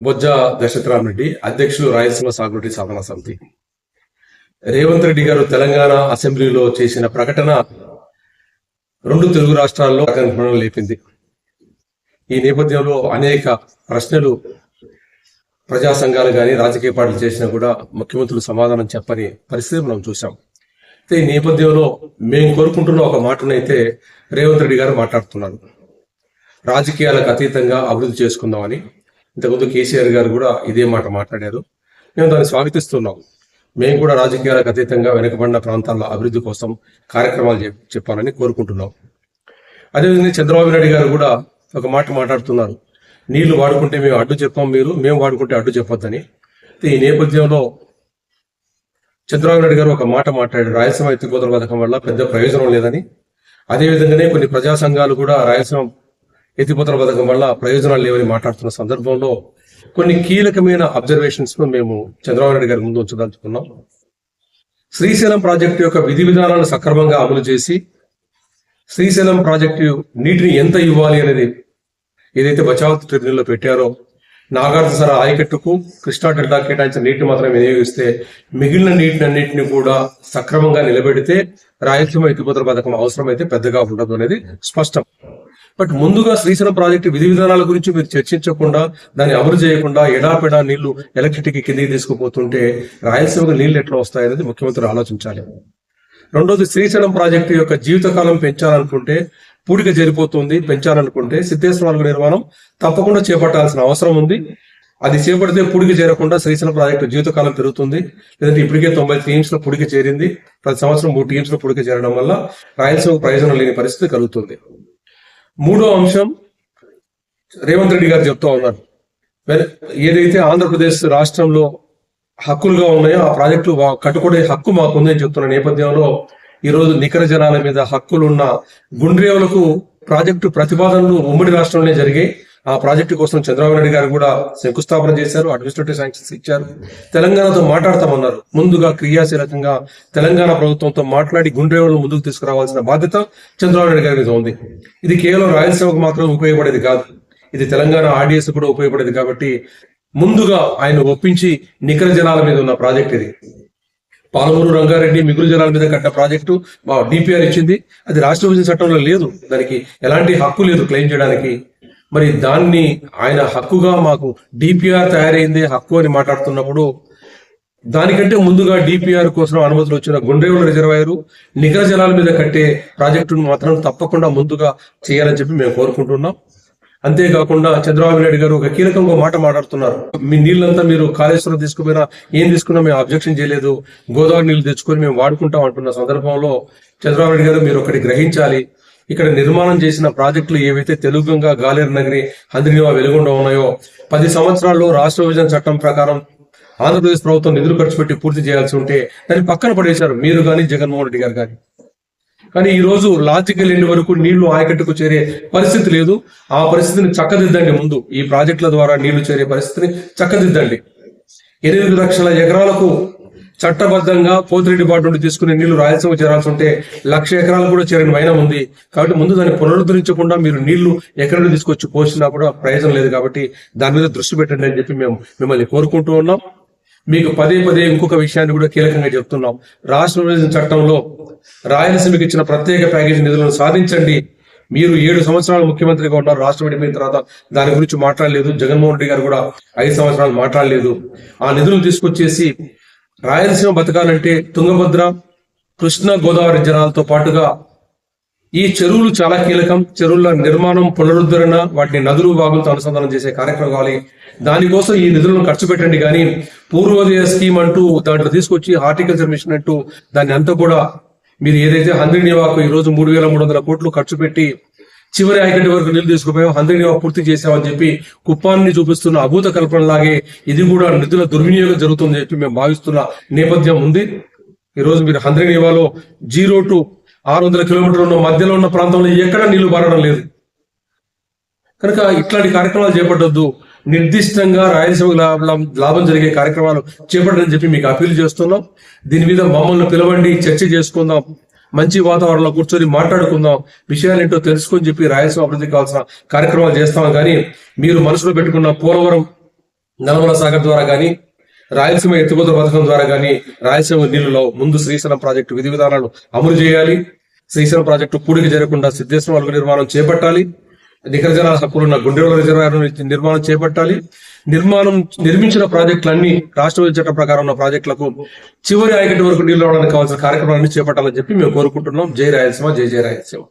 బొజ్జ దశరథరామరెడ్డి అధ్యక్షులు రాయలసీమ సాగునీటి సాధన సమితి. రేవంత్ రెడ్డి గారు తెలంగాణ అసెంబ్లీలో చేసిన ప్రకటన రెండు తెలుగు రాష్ట్రాల్లో లేపింది. ఈ నేపథ్యంలో అనేక ప్రశ్నలు ప్రజా సంఘాలు కానీ రాజకీయ పార్టీలు చేసినా కూడా ముఖ్యమంత్రులు సమాధానం చెప్పని పరిస్థితి మనం చూసాం అయితే ఈ నేపథ్యంలో మేము కోరుకుంటున్న ఒక మాటనైతే రేవంత్ రెడ్డి గారు మాట్లాడుతున్నారు. రాజకీయాలకు అతీతంగా అభివృద్ధి చేసుకుందామని ఇంతకుముందు కేసీఆర్ గారు కూడా ఇదే మాట మాట్లాడారు. మేము దాన్ని స్వాగతిస్తున్నాం. మేము కూడా రాజకీయాలకు అతీతంగా వెనుకబడిన ప్రాంతాల్లో అభివృద్ధి కోసం కార్యక్రమాలు చెప్పాలని కోరుకుంటున్నాం. అదేవిధంగా చంద్రబాబు నాయుడు గారు కూడా ఒక మాట మాట్లాడుతున్నారు. నీళ్ళు వాడుకుంటే మేము అడ్డు చెప్పాం మీరు మేము వాడుకుంటే అడ్డు చెప్పొద్దని. ఈ నేపథ్యంలో చంద్రబాబు నాయుడు గారు ఒక మాట మాట్లాడారు. రాయలసీమ ఎత్తిపోతల పథకం వల్ల పెద్ద ప్రయోజనం లేదని. అదేవిధంగానే కొన్ని ప్రజా సంఘాలు కూడా రాయలసీమ ఎత్తిపోతల పథకం వల్ల ప్రయోజనాలు లేవని మాట్లాడుతున్న సందర్భంలో కొన్ని కీలకమైన అబ్జర్వేషన్స్ను మేము చంద్రబాబు నాయుడు గారి ముందు ఉంచదలుచుకున్నాం. శ్రీశైలం ప్రాజెక్టు యొక్క విధి విధానాలను సక్రమంగా అమలు చేసి శ్రీశైలం ప్రాజెక్టు నీటిని ఎంత ఇవ్వాలి అనేది ఏదైతే బచావత్ ట్రిబ్యునల్లో పెట్టారో నాగార్జున ఆయకట్టుకు కృష్ణా డెల్టా కేటాయించిన నీటిని మాత్రం వినియోగిస్తే మిగిలిన నీటిని అన్నింటినీ కూడా సక్రమంగా నిలబెడితే రాయలసీమ ఎత్తిపోతల పథకం అవసరమైతే పెద్దగా ఉండదు అనేది స్పష్టం. బట్ ముందుగా శ్రీశైలం ప్రాజెక్టు విధి విధానాల గురించి మీరు చర్చించకుండా దాన్ని అమలు చేయకుండా ఎడాపెడా నీళ్ళు ఎలక్ట్రిసిటీకి కిందికి తీసుకుపోతుంటే రాయలసీమకు నీళ్ళు ఎట్లా వస్తాయనేది ముఖ్యమంత్రి ఆలోచించాలి. రెండోది శ్రీశైలం ప్రాజెక్టు యొక్క జీవితకాలం పెంచాలనుకుంటే పూడిక జరిపోతుంది పెంచాలనుకుంటే సిద్ధేశ్వరాల నిర్మాణం తప్పకుండా చేపట్టాల్సిన అవసరం ఉంది. అది చేపడితే పూడిక చేరకుండా శ్రీశైలం ప్రాజెక్టు జీవితకాలం పెరుగుతుంది. లేదంటే ఇప్పటికే తొంభై టీమ్స్లో పుడికి చేరింది. ప్రతి సంవత్సరం మూడు టీమ్స్లో పుడికి చేరడం వల్ల రాయలసీమ ప్రయోజనం లేని పరిస్థితి కలుగుతుంది. మూడో అంశం రేవంత్ రెడ్డి గారు చెప్తా ఉన్నారు. ఏదైతే ఆంధ్రప్రదేశ్ రాష్ట్రంలో హక్కులుగా ఉన్నాయో ఆ ప్రాజెక్టు కట్టుకునే హక్కు మాకు ఉందని చెప్తున్న నేపథ్యంలో ఈ రోజు నికర జనాల మీద హక్కులున్న గుండ్రేవులకు ప్రాజెక్టు ప్రతిపాదనలు ఉమ్మడి రాష్ట్రంలోనే జరిగాయి. ఆ ప్రాజెక్టు కోసం చంద్రబాబు నాయుడు గారు కూడా శంకుస్థాపన చేశారు అడ్మినిస్ట్రేటివ్ శాంక్షన్స్ ఇచ్చారు. తెలంగాణతో మాట్లాడతామన్నారు. ముందుగా క్రియాశీలకంగా తెలంగాణ ప్రభుత్వంతో మాట్లాడి గుండ్రేవులను ముందుకు తీసుకురావాల్సిన బాధ్యత చంద్రబాబు నాయుడు గారి మీద ఉంది. ఇది కేవలం రాయలసీమకు మాత్రం ఉపయోగపడేది కాదు. ఇది తెలంగాణ ఆర్డీఎస్ కూడా ఉపయోగపడేది కాబట్టి ముందుగా ఆయన ఒప్పించి నికర జనాల మీద ఉన్న ప్రాజెక్ట్ ఇది. పాలమూరు రంగారెడ్డి మిగులు జనాల మీద కట్టిన ప్రాజెక్టు మా డిపిఆర్ ఇచ్చింది. అది రాష్ట్ర విభజన చట్టంలో లేదు. దానికి ఎలాంటి హక్కు లేదు క్లెయిమ్ చేయడానికి. మరి దాన్ని ఆయన హక్కుగా మాకు డిపిఆర్ తయారైంది హక్కు అని మాట్లాడుతున్నప్పుడు దానికంటే ముందుగా డిపిఆర్ కోసం అనుమతులు వచ్చిన గుండ్రేవుల రిజర్వాయరు నికర జలాల మీద కట్టే ప్రాజెక్టును మాత్రం తప్పకుండా ముందుగా చేయాలని చెప్పి మేము కోరుకుంటున్నాం. అంతేకాకుండా చంద్రబాబు నాయుడు గారు ఒక కీలకంగా మాట మాట్లాడుతున్నారు. మీ నీళ్ళంతా మీరు కాళేశ్వరం తీసుకుపోయినా ఏం తీసుకున్నా మేము అబ్జెక్షన్ చేయలేదు. గోదావరి నీళ్ళు తెచ్చుకొని మేము వాడుకుంటాం అంటున్న సందర్భంలో చంద్రబాబు నాయుడు గారు మీరు ఒకటి గ్రహించాలి. ఇక్కడ నిర్మాణం చేసిన ప్రాజెక్టులు ఏవైతే తెలుగుగా గాలేరు నగరి హంద్రినివా వెలుగొండ ఉన్నాయో పది సంవత్సరాల్లో రాష్ట్ర విభజన చట్టం ప్రకారం ఆంధ్రప్రదేశ్ ప్రభుత్వం నిధులు ఖర్చు పెట్టి పూర్తి చేయాల్సి ఉంటే దాన్ని పక్కన పడేశారు మీరు కానీ జగన్మోహన్ రెడ్డి గారు కానీ కానీ ఈ రోజు లాజికల్ ఎండ్ వరకు నీళ్ళు ఆయకట్టుకు చేరే పరిస్థితి లేదు. ఆ పరిస్థితిని చక్కదిద్దండి ముందు. ఈ ప్రాజెక్టుల ద్వారా నీళ్ళు చేరే పరిస్థితిని చక్కదిద్దండి. ఎనిమిది లక్షల ఎకరాలకు చట్టబద్ధంగా పోతిరి డిపార్ట్మెంట్ నుండి తీసుకునే నీళ్ళు రాయలసీమ చేరాల్సి ఉంటే లక్ష ఎకరాలు కూడా చేరని వైనం ఉంది. కాబట్టి ముందు దాన్ని పునరుద్ధరించకుండా మీరు నీళ్ళు ఎక్కడ తీసుకొచ్చి పోసినా కూడా ప్రయోజనం లేదు కాబట్టి దాని మీద దృష్టి పెట్టండి అని చెప్పి మేము మిమ్మల్ని కోరుకుంటూ ఉన్నాం. మీకు పదే పదే ఇంకొక విషయాన్ని కూడా కీలకంగా చెప్తున్నాం. రాష్ట్ర విభజన చట్టంలో రాయలసీమకి ఇచ్చిన ప్రత్యేక ప్యాకేజీ నిధులను సాధించండి. మీరు ఏడు సంవత్సరాలు ముఖ్యమంత్రిగా ఉన్నారు రాష్ట్రం విడిపోయిన తర్వాత దాని గురించి మాట్లాడలేదు. జగన్మోహన్ రెడ్డి గారు కూడా ఐదు సంవత్సరాలు మాట్లాడలేదు. ఆ నిధులను తీసుకొచ్చేసి రాయలసీమ బతకాలంటే తుంగభద్ర కృష్ణా గోదావరి జలాలతో పాటుగా ఈ చెరువులు చాలా కీలకం. చెరువుల నిర్మాణం పునరుద్ధరణ వాటిని నదులు వాగులతో అనుసంధానం చేసే కార్యక్రమం కావాలి. దానికోసం ఈ నిధులను ఖర్చు పెట్టండి కానీ పూర్వోదయ స్కీమ్ అంటూ దాంట్లో తీసుకొచ్చి హార్టికల్చర్ మిషన్ అంటూ దాన్ని అంతా కూడా మీరు ఏదైతే హంద్రి నివాకు ఈ రోజు మూడు వేల మూడు వందల కోట్లు ఖర్చు పెట్టి చివరి ఆయకట్టి వరకు నీళ్ళు తీసుకుపోయాం హంద్రి నివా పూర్తి చేసామని చెప్పి కుప్పాన్ని చూపిస్తున్న అభూత కల్పనలాగే ఇది కూడా నిధుల దుర్వినియోగం జరుగుతుందని చెప్పి మేము భావిస్తున్న నేపథ్యం ఉంది. ఈ రోజు మీరు హంద్రి నివాలో జీరో టు ఆరు వందల కిలోమీటర్లు ఉన్న మధ్యలో ఉన్న ప్రాంతంలో ఎక్కడ నీళ్ళు బారడం లేదు. కనుక ఇట్లాంటి కార్యక్రమాలు చేపట్టొద్దు. నిర్దిష్టంగా రాయలసీమ లాభం లాభం జరిగే కార్యక్రమాలు చేపట్టని చెప్పి మీకు అప్పీల్ చేస్తున్నాం. దీని మీద మమ్మల్ని పిలవండి చర్చ చేసుకుందాం. మంచి వాతావరణంలో కూర్చొని మాట్లాడుకుందాం. విషయాలు ఏంటో తెలుసుకొని చెప్పి రాయలసీమ అభివృద్ధికి కావాల్సిన కార్యక్రమాలు చేస్తాం. కానీ మీరు మనసులో పెట్టుకున్న పోలవరం నల్గొండ సాగర్ ద్వారా కానీ రాయలసీమ ఎత్తిపోతల పథకం ద్వారా కానీ రాయలసీమ నీళ్ళలో ముందు శ్రీశైలం ప్రాజెక్టు విధి విధానాలు అమలు చేయాలి. శ్రీశైలం ప్రాజెక్టు పూడికి జరగకుండా సిద్ధేశ్వరం అలుగు నిర్మాణం చేపట్టాలి. నికర జలాల హక్కులున్న గుండెల రిజర్వాయర్ నిర్మాణం చేపట్టాలి. నిర్మాణం నిర్మించిన ప్రాజెక్టులన్నీ రాష్ట్ర చట్టం ప్రకారం ఉన్న ప్రాజెక్టులకు చివరి ఆయకట్టు వరకు నీళ్ళు రావడానికి కావాల్సిన కార్యక్రమాలన్నీ చేపట్టాలని చెప్పి మేము కోరుకుంటున్నాం. జై రాయలసీమ జై జై రాయలసీమ.